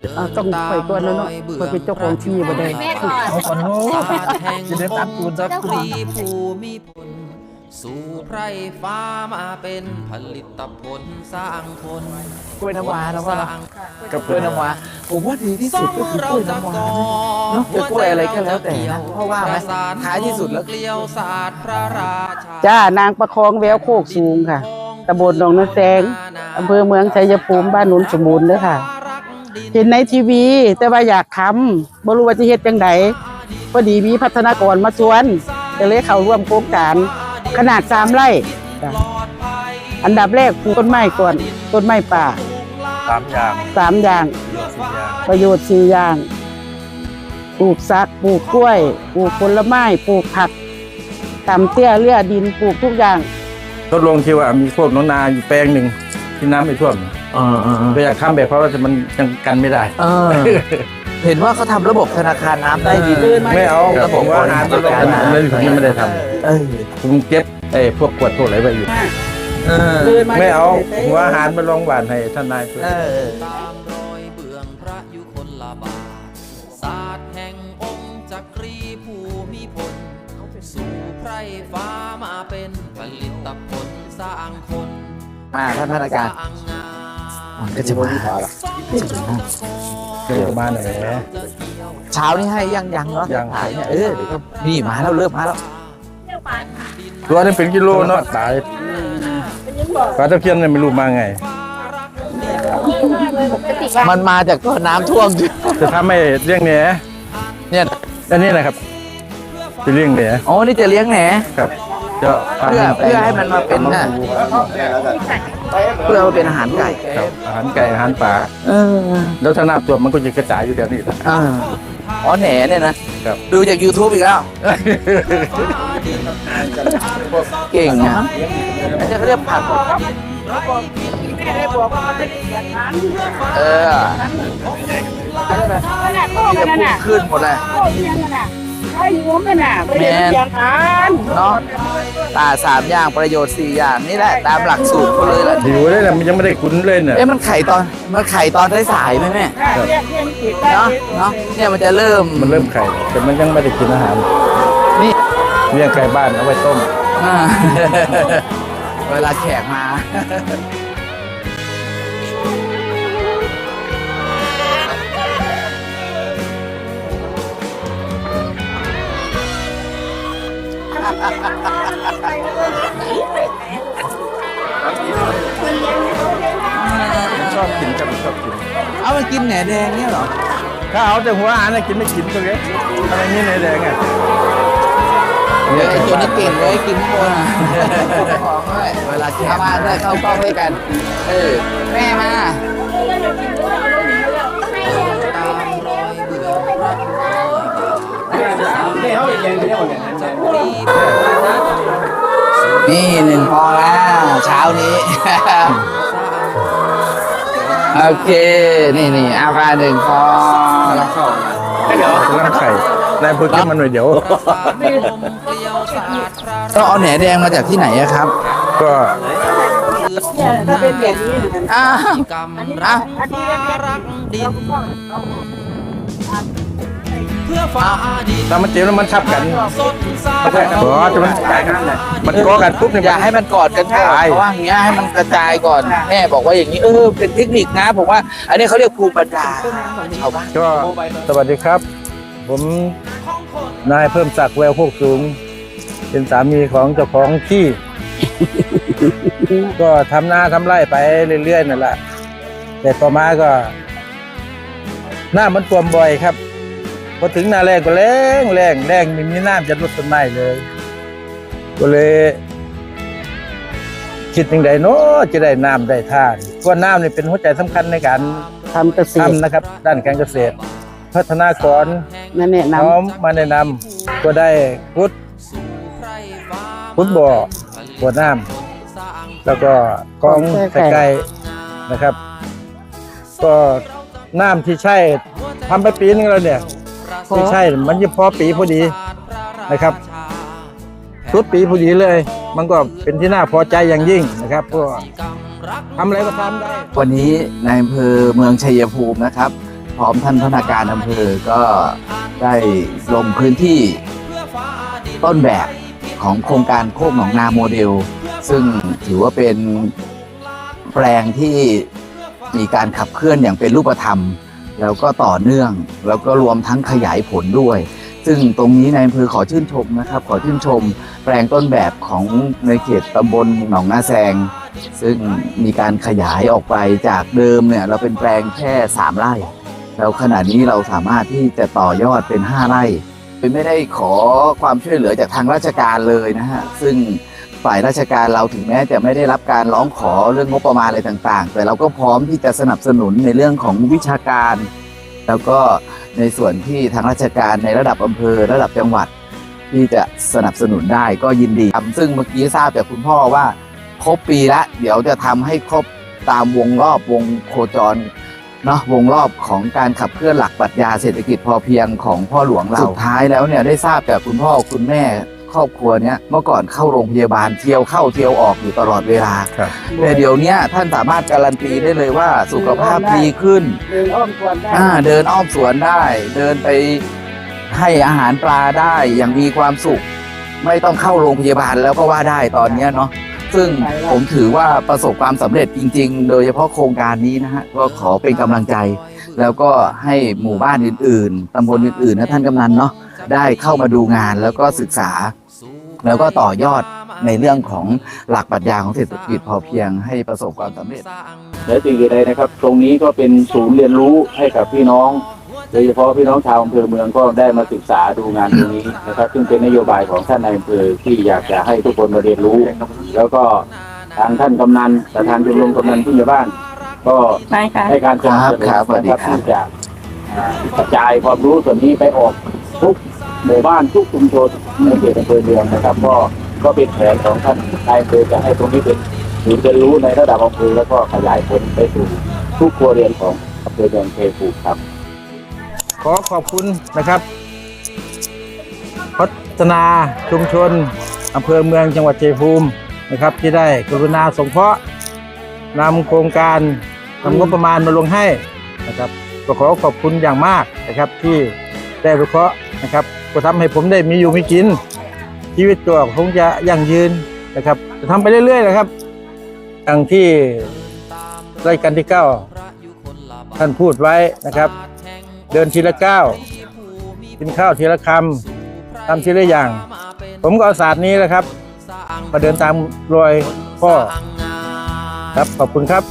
อ่าต้องไปก่อนแล้วเนาะเพิ่นเป็นเจ้าของที่บ่ได้แม่ก่อนเอาก่อนโน้ศาสตร์แห่งจะได้ตัดตูนจัซะกรีภูมิพลสู่ไพรฟ้ามาเป็นผลิตผลสร้างคนกล้วยน้ำว้าแล้วก็สร้ากับกล้วยน้ำว้าผมว่าดีที่สุดก็คือกล้วยน้ำว้าเนาะจะกล้วยอะไรก็แล้วแต่นะเพราะว่าไหมท้ายที่สุดแล้วเกลียวศาสตร์พระราชาจ้านางประคองแววโคกสูงค่ะตำบลหนองนาแซงอำเภอเมืองชัยภูมิบ้านนุนสมบูรณ์เด้อค่ะ เห็นในทีวี แต่ว่าอยากทำบ่รู้ว่าจะเฮ็ดจังไดพอดีมีพัฒนากรมาชวนก็เลยเข้าร่วมโครงการขนาดสามไร่จ้ะอันดับแรกปลูกต้นไม้ก่อนต้นไม้ป่าสามอย่างสามอย่าง ประโยชน์สี่อย่างปลูกสักปลูกกล้วยปลูกผลไม้ปลูกผักตำเตี้ยเลือดินปลูกทุกอย่างทดลองที่ว่ามีพวกน้องนาอยู่แปลงหนึ่งที่น้ำไม่ท่วมเออเออเออก็อยากข้ามแบบเพราะว่ามันยังกันไม่ได้เออเห็นว่าเขาทำระบบธนาคารน้ำได้ดีไม่เอาระบบผมว่าบริหาหารตจัลดอดการผมเลยผมยังไม่ได้ทเออำผมเก็บไอ้พวกขวดพวกอะไรไว้อยู่เออไม่เอาผมว่าอาหารมาลองหวานให้ท่านนายช่วยเออตามรอยเบื้องพระยุคลบาทศาสตร์แห่งองค์จักรีภูมิพลสู่ไพรฟ้ามาเป็นผลิตผลสร้างคนมาท่านพนักงาน สร้างงานก็จะมาเกิดมาหน่อยแหมเช้านี้ให้ยังยังเนาะยังขายเนี่ยเออเดี๋ยวก็นี่มาแล้วเริ่มมาแล้วตัวนึงเป็นกิโลเนาะตายปลาตะเพียนเนี่ยไม่รู้มาไง มันมาจากตอนน้ำท่วมจะทำให้เลี้ยงเนี่ยเนี่ยอันนี้นะครับจะเลี้ยงเนี่ยอ๋อนี่จะเลี้ยงแหนครับจะเพื่อเพื่อให้มันมาเป็นน่ะ เพื่อมาเป็นอาหารไก่ครับอาหารไก่อาหารปลาเออแล้วถ้าน้ำท่วมมันก็จะกระจายอยู่แถวนี้แหละอ่าอ๋อแหนเนี่ยนะครับ ดูจาก YouTube อีกแล้ว เก่งนะอันนี้เขาเรียกผักเออที่จะพุ่งขึ้นหมดเลยไอ้หัวมันน่ะไม่ได้เสียงกันเนาะ ตาสามอย่างประโยชน์สี่อย่างนี่แหละตามหลักสูตรเขาเลยแหละหิวเลยนะมันยังไม่ได้คุ้นเลยเนี่ยเอ๊ะมันไข่ตอนมันไข่ตอนสายๆไหมแม่เรียกเรียกผิดได้เนาะเนาะเนี่ยมันจะเริ่มมันเริ่มไข่แล้วแต่มันยังไม่ได้กินอาหารนี่เลี้ยงไก่บ้านเอาไว้ต้มอ่า เวลาแขกมา ชอบกินครับชอบกิน เอามันกินแหนแดงเนี่ยเหรอ ถ้าเอาแต่หัวอาหารน่ะกินไม่กินตัวเนี้ยอะไรนี่ในแดงอะเดี๋ยวไอ้ตัวนี้เก่งเลยกินข้างบนอะของด้วยเวลาแขกมาได้เข้ากล้องด้วยกัน เออ แม่มาตามรอยเบื้องพระยุคลบาทจักรีภูมิพล นี่หนึ่งพอแล้วเช้านี้ โอเค นี่นี่เอาไปหนึ่งพอแล้วน้ำไข่นายพูดแค่มันหน่อยเดี๋ยว ต้องเอาแหนแดงมาจากที่ไหนอะครับ ก็ถ้าเป็นแบบนี้อ้าวกรรมรักฟ้ารักดิน เพื่อฟ้าดินถ้ามันเจ็บแล้วมันทับกันสดใสไม่ใช่ครับอ๋อจะมันมันก้อกันปุ๊บเนี่ยอย่าให้มันกอดกันก่อนใช่เพราะว่าอย่างเงี้ยให้มันกระจายก่อนแม่บอกว่าอย่างนี้เออเป็นเทคนิคนะผมว่าอันนี้เขาเรียกภูมิปัญญาชาวบ้านก็สวัสดีครับ ผมนายเพิ่มศักดิ์แววโคกสูง เป็นสามีของเจ้าของที่ ก็ทำนาทำไร่ไปเรื่อยๆนั่นแหละแต่ต่อมาก็ หน้ามันท่วมบ่อยครับ พอถึงหน้าแรงก็แรงแรงแรงไม่มีน้ำจะลดต้นไม้เลย ก็เลยคิดยังไงเนาะจะได้น้ำได้ท่าเพราะน้ำนี่เป็นหัวใจสำคัญในการทำเกษตรทำนะครับ ด้านการเกษตร พัฒนากรนั่นแนะนน้อมมาแนะนำก็ได้พุทธพุทธบ่อบ่อน้ำแล้วก็กองใกล้ๆนะครับ ก็น้ำที่ใช่ทำไปปีนึงแล้วเนี่ย ที่ใช่ มันจะพอปีพอดีนะครับทุกปีพอดีเลย มันก็เป็นที่น่าพอใจอย่างยิ่งนะครับเพราะว่าทำอะไรก็ทำได้ วันนี้ในอำเภอเมืองชัยภูมินะครับ พร้อมท่านพนักการอำเภอก็ได้ลงพื้นที่ต้นแบบของโครงการโคกหนองนาโมเดล ซึ่งถือว่าเป็นแปลงที่มีการขับเคลื่อนอย่างเป็นรูปธรรม แล้วก็ต่อเนื่อง แล้วก็รวมทั้งขยายผลด้วย ซึ่งตรงนี้ในอำเภอขอชื่นชมนะครับ ขอชื่นชม แปลงต้นแบบของในเขตตำบลหนองนาแซง ซึ่งมีการขยายออกไปจากเดิมเนี่ยเราเป็นแปลงแค่3ไร่แล้วขณะนี้เราสามารถที่จะต่อยอดเป็น 5 ไร่ไม่ได้ขอความช่วยเหลือจากทางราชการเลยนะฮะซึ่ง ฝ่ายราชการเราถึงแม้จะไม่ได้รับการร้องขอเรื่องงบประมาณอะไรต่าง ๆ แต่เราก็พร้อมที่จะสนับสนุนในเรื่องของวิชาการ แล้วก็ในส่วนที่ทางราชการในระดับอำเภอระดับจังหวัด ที่จะสนับสนุนได้ก็ยินดีครับซึ่งเมื่อกี้ทราบจากคุณพ่อว่า ครบปีละ เดี๋ยวจะทำให้ครบตามวงรอบวงโคจรเนาะวงรอบของการขับเคลื่อนหลักปรัชญาเศรษฐกิจพอเพียงของพ่อหลวงเราสุดท้ายแล้วเนี่ยได้ทราบจากคุณพ่อคุณแม่ ครอบครัวเนี้ยเมื่อก่อนเข้าโรงพยาบาลเที่ยวเข้าเที่ยวออกอยู่ตลอดเวลาครับแต่เดี๋ยวเนี้ยท่านสามารถการันตีได้เลยว่าสุขภาพดีขึ้น เดินอ้อมสวนได้อ่าเดินอ้อมสวนได้ เดินไปให้อาหารปลาได้อย่างมีความสุข ไม่ต้องเข้าโรงพยาบาลแล้วก็ว่าได้ตอนเนี้ยเนาะซึ่งผมถือว่าประสบความสำเร็จจริง ๆ โดยเฉพาะโครงการนี้นะฮะก็ขอเป็นกำลังใจ แล้วก็ให้หมู่บ้านอื่น ๆตำบลอื่นๆนะท่านกำนันเนาะ ได้เข้ามาดูงานแล้วก็ศึกษา แล้วก็ต่อยอดในเรื่องของหลักปรัชญาของเศรษฐกิจพอเพียงให้ประสบความสำเร็จ และสิ่งอื่นใดนะครับ ตรงนี้ก็เป็นศูนย์เรียนรู้ให้กับพี่น้องโดยเฉพาะพี่น้องชาวอำเภอเมืองก็ได้มาศึกษาดูงานตรงนี้นะครับ ซึ่งเป็นนโยบายของท่านนายอำเภอที่อยากจะให้ทุกคนมาเรียนรู้ แล้วก็ทางท่านกำนันประธานชมรมกำนันผู้ใหญ่บ้าน ก็ไม่ค่ะให้การสนับสนุนครับครับสวัสดีนะครับที่จะอ่ากระจายความรู้ส่วนนี้ไปออกทุก หมู่บ้านทุกชุมชนในเขตอำเภอเมืองนะครับ ก็ก็เป็นแผนของท่านนายอำเภอจะให้ตรงนี้เป็นศูนย์เรียนรู้ในระดับอำเภอแล้วก็ขยายผลไปสู่ทุกครัวเรือนของอำเภอเมืองเทปูครับ ขอขอบคุณนะครับ พัฒนาชุมชนอำเภอเมืองจังหวัดชัยภูมินะครับ ที่ได้กรุณาสงเคราะห์นำโครงการนำงบประมาณมาลงให้นะครับก็ขอขอบคุณอย่างมากนะครับที่ได้วิเคราะห์นะครับ ก็ทำให้ผมได้มีอยู่มีกิน ชีวิตตัวคงจะยั่งยืนนะครับ จะทำไปเรื่อยๆนะครับอย่างที่รายการที่เก้าท่านพูดไว้นะครับ เดินทีละก้าวกินข้าวทีละคำทำทีละอย่าง ผมก็เอาศาสตร์นี้แหละครับ มาเดินตามรอยพ่อครับขอบคุณครับ